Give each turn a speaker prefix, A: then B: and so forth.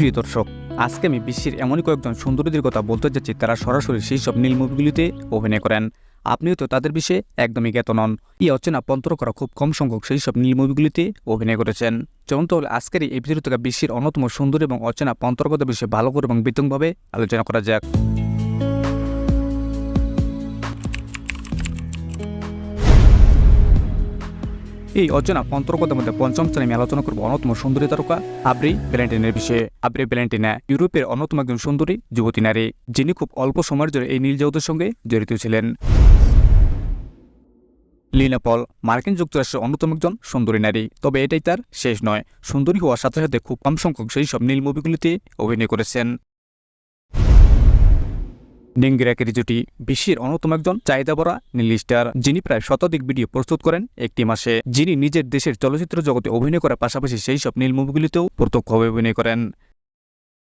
A: প্রিয় দর্শক, আজকে আমি বিশ্বের এমনই কয়েকজন সুন্দরীদের কথা বলতে যাচ্ছি তারা সরাসরি সেই সব নীল মুভিগুলিতে অভিনয় করেন। আপনিও তো তাদের বিষয়ে একদমই জ্ঞাত নন। এই অচেনা পন্তর করা খুব কম সংখ্যক সেই সব নীল মুভিগুলিতে অভিনয় করেছেন। যেমন তাহলে আজকের এই ভিডিও থেকে বিশ্বের অন্যতম সুন্দর এবং অচেনা পন্ত্রগত বিষয়ে ভালো করে এবং বিতংভাবে আলোচনা করা যাক। এই অচেনা পন্তর্গতের মধ্যে পঞ্চম শ্রেণি আলোচনা করব অন্যতম সুন্দরী তারকা আব্রি ভ্যালেন্টিনের বিষয়ে। আব্রি ভ্যালেন্টিনা ইউরোপের অন্যতম একজন সুন্দরী যুবতী নারী, যিনি খুব অল্প সময়ের জন্য এই নীল জগতের সঙ্গে জড়িত ছিলেন। লিনা পল, মার্কিন যুক্তরাষ্ট্রের অন্যতম একজন সুন্দরী নারী। তবে এটাই তার শেষ নয়। সুন্দরী হওয়ার সাথে সাথে খুব কম সংখ্যক সেই সব নীল মুভিগুলিতে অভিনয় করেছেন। নিঙ্গিরাকের জুটি বিশ্বের অন্যতম একজন চাহিদা ভরা নীলিস্টার যিনি প্রায় শতাধিক ভিডিও প্রস্তুত করেন একটি মাসে। যিনি নিজের দেশের চলচ্চিত্র জগতে অভিনয় করার পাশাপাশি সেই সব নীল মুভিগুলিতেও প্রত্যক্ষভাবে অভিনয় করেন।